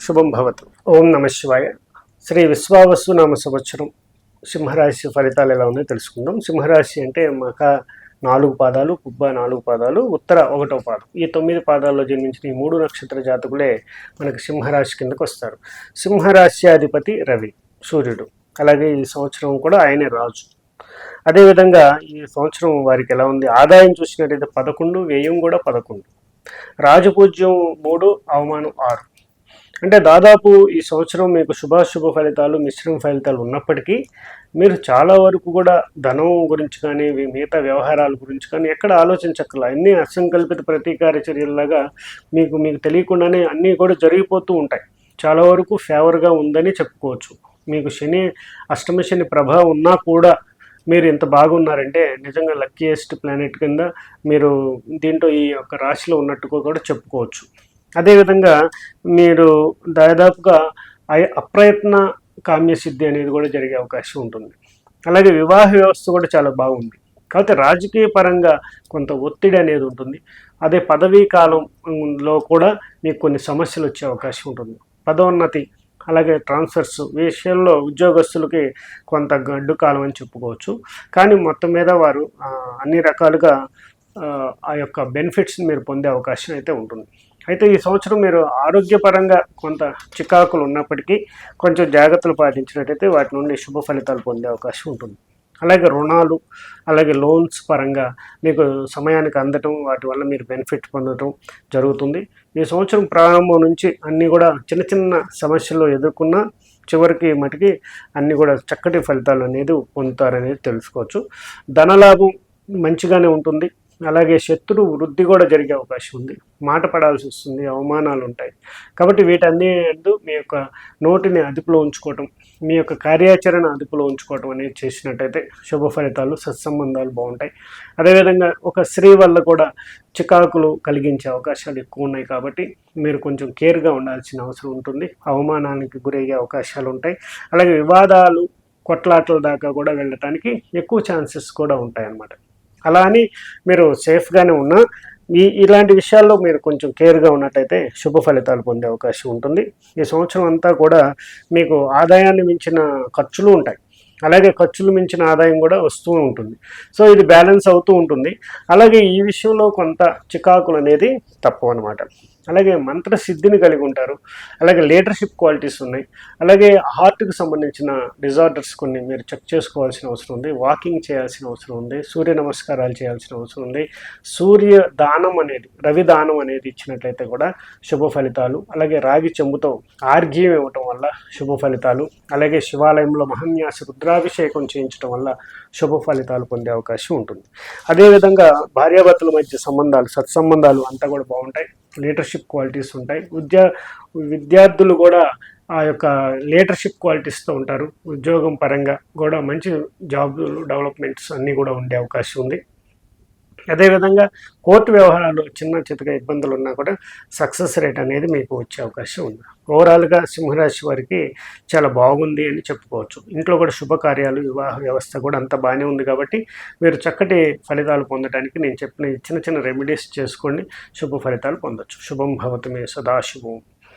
శుభం భవతు. ఓం నమ శివాయ. శ్రీ విశ్వావసు నామ సంవత్సరం సింహరాశి ఫలితాలు ఎలా ఉన్నాయో తెలుసుకుందాం. సింహరాశి అంటే మక నాలుగు పాదాలు కుబ్బ నాలుగు పాదాలు ఉత్తర ఒకటో పాదం. ఈ తొమ్మిది పాదాల్లో జన్మించిన ఈ మూడు నక్షత్ర జాతకులే మనకు సింహరాశి కిందకు వస్తారు. సింహరాశ్యాధిపతి రవి సూర్యుడు. అలాగే ఈ సంవత్సరం కూడా ఆయనే రాజు. అదేవిధంగా ఈ సంవత్సరం వారికి ఎలా ఉంది? ఆదాయం చూసినట్టయితే పదకొండు వ్యయం కూడా పదకొండు. రాజపూజ్యం మూడు అవమానం ఆరు. అంటే దాదాపు ఈ సంవత్సరం మీకు శుభాశుభ ఫలితాలు మిశ్రమ ఫలితాలు ఉన్నప్పటికీ మీరు చాలా వరకు కూడా ధనం గురించి కానీ మిగతా వ్యవహారాల గురించి కానీ ఎక్కడ ఆలోచించక్కల అన్ని అసంకల్పిత ప్రతీకార చర్యల్లాగా మీకు మీకు తెలియకుండానే అన్నీ కూడా జరిగిపోతూ ఉంటాయి. చాలా వరకు ఫేవర్గా ఉందని చెప్పుకోవచ్చు. మీకు శని అష్టమ శని ప్రభావం ఉన్నా కూడా మీరు ఇంత బాగున్నారంటే నిజంగా లక్కీయెస్ట్ ప్లానెట్ కింద మీరు దీంట్లో ఈ యొక్క రాశిలో ఉన్నట్టుగా కూడా చెప్పుకోవచ్చు. అదేవిధంగా మీరు దాదాపుగా అప్రయత్న అప్రయత్న కామ్యసిద్ధి అనేది కూడా జరిగే అవకాశం ఉంటుంది. అలాగే వివాహ వ్యవస్థ కూడా చాలా బాగుంది. కాకపోతే రాజకీయ పరంగా కొంత ఒత్తిడి అనేది ఉంటుంది. అదే పదవీ కాలంలో కూడా మీకు కొన్ని సమస్యలు వచ్చే అవకాశం ఉంటుంది. పదోన్నతి అలాగే ట్రాన్స్ఫర్స్ విషయంలో ఉద్యోగస్తులకి కొంత గడ్డు కాలం అని చెప్పుకోవచ్చు. కానీ మొత్తం మీద వారు అన్ని రకాలుగా ఆ యొక్క బెనిఫిట్స్ని మీరు పొందే అవకాశం అయితే ఉంటుంది. అయితే ఈ సంవత్సరం మీరు ఆరోగ్యపరంగా కొంత చికాకులు ఉన్నప్పటికీ కొంచెం జాగ్రత్తలు పాటించినట్టయితే వాటి నుండి శుభ ఫలితాలు పొందే అవకాశం ఉంటుంది. అలాగే రుణాలు అలాగే లోన్స్ పరంగా మీకు సమయానికి అందటం వాటి వల్ల మీరు బెనిఫిట్ పొందటం జరుగుతుంది. ఈ సంవత్సరం ప్రారంభం నుంచి అన్నీ కూడా చిన్న చిన్న సమస్యలు ఎదుర్కొన్న చివరికి మటుకి అన్నీ కూడా చక్కటి ఫలితాలు అనేది పొందుతారనేది తెలుసుకోవచ్చు. ధనలాభం మంచిగానే ఉంటుంది. అలాగే శత్రు వృద్ధి కూడా జరిగే అవకాశం ఉంది. మాట పడాల్సి వస్తుంది అవమానాలు ఉంటాయి. కాబట్టి వీటన్ని మీ యొక్క నోటిని అదుపులో ఉంచుకోవటం మీ యొక్క కార్యాచరణ అదుపులో ఉంచుకోవటం అనేది చేసినట్టయితే శుభ ఫలితాలు సత్సంబంధాలు బాగుంటాయి. అదేవిధంగా ఒక స్త్రీ వల్ల కూడా చికాకులు కలిగించే అవకాశాలు ఎక్కువ ఉన్నాయి కాబట్టి మీరు కొంచెం కేర్గా ఉండాల్సిన అవసరం ఉంటుంది. అవమానానికి గురయ్యే అవకాశాలు ఉంటాయి. అలాగే వివాదాలు కొట్లాటల దాకా కూడా వెళ్ళటానికి ఎక్కువ ఛాన్సెస్ కూడా ఉంటాయి అన్నమాట అలా అని మీరు సేఫ్గానే ఉన్నా ఈ ఇలాంటి విషయాల్లో మీరు కొంచెం కేర్గా ఉన్నట్టయితే శుభ ఫలితాలు పొందే అవకాశం ఉంటుంది. ఈ సంవత్సరం అంతా కూడా మీకు ఆదాయాన్ని మించిన ఖర్చులు ఉంటాయి. అలాగే ఖర్చులు మించిన ఆదాయం కూడా వస్తూ ఉంటుంది. సో ఇది బ్యాలెన్స్ అవుతూ ఉంటుంది. అలాగే ఈ విషయంలో కొంత చికాకులు అనేది తప్పు అనమాట అలాగే మంత్ర సిద్ధిని కలిగి ఉంటారు. అలాగే లీడర్షిప్ క్వాలిటీస్ ఉన్నాయి. అలాగే హార్ట్కి సంబంధించిన డిజార్డర్స్ కొన్ని మీరు చెక్ చేసుకోవాల్సిన అవసరం ఉంది. వాకింగ్ చేయాల్సిన అవసరం ఉంది. సూర్య నమస్కారాలు చేయాల్సిన అవసరం ఉంది. సూర్య దానం అనేది రవి దానం అనేది ఇచ్చినట్లయితే కూడా శుభ ఫలితాలు. అలాగే రాగి చెంబుతో ఆర్ఘ్యం ఇవ్వటం వల్ల శుభ ఫలితాలు. అలాగే శివాలయంలో మహన్యాస రుద్రాభిషేకం చేయించడం వల్ల శుభ ఫలితాలు పొందే అవకాశం ఉంటుంది. అదేవిధంగా భార్యాభర్తల మధ్య సంబంధాలు సత్సంబంధాలు అంతా కూడా బాగుంటాయి. లీడర్షిప్ క్వాలిటీస్ ఉంటాయి. విద్యా విద్యార్థులు కూడా ఆ యొక్క లీడర్షిప్ క్వాలిటీస్తో ఉంటారు. ఉద్యోగం పరంగా కూడా మంచి జాబ్ డెవలప్మెంట్స్ అన్నీ కూడా ఉండే అవకాశం ఉంది. అదేవిధంగా కోర్టు వ్యవహారాలు చిన్న చితక ఇబ్బందులు ఉన్నా కూడా సక్సెస్ రేట్ అనేది మీకు వచ్చే అవకాశం ఉంది. ఓవరాల్గా సింహరాశి వారికి చాలా బాగుంది అని చెప్పుకోవచ్చు. ఇంట్లో కూడా శుభకార్యాలు వివాహ వ్యవస్థ కూడా అంత బాగానే ఉంది కాబట్టి మీరు చక్కటి ఫలితాలు పొందడానికి నేను చెప్పిన చిన్న చిన్న రెమెడీస్ చేసుకోండి. శుభ ఫలితాలు పొందొచ్చు. శుభం భవతమే సదాశివం.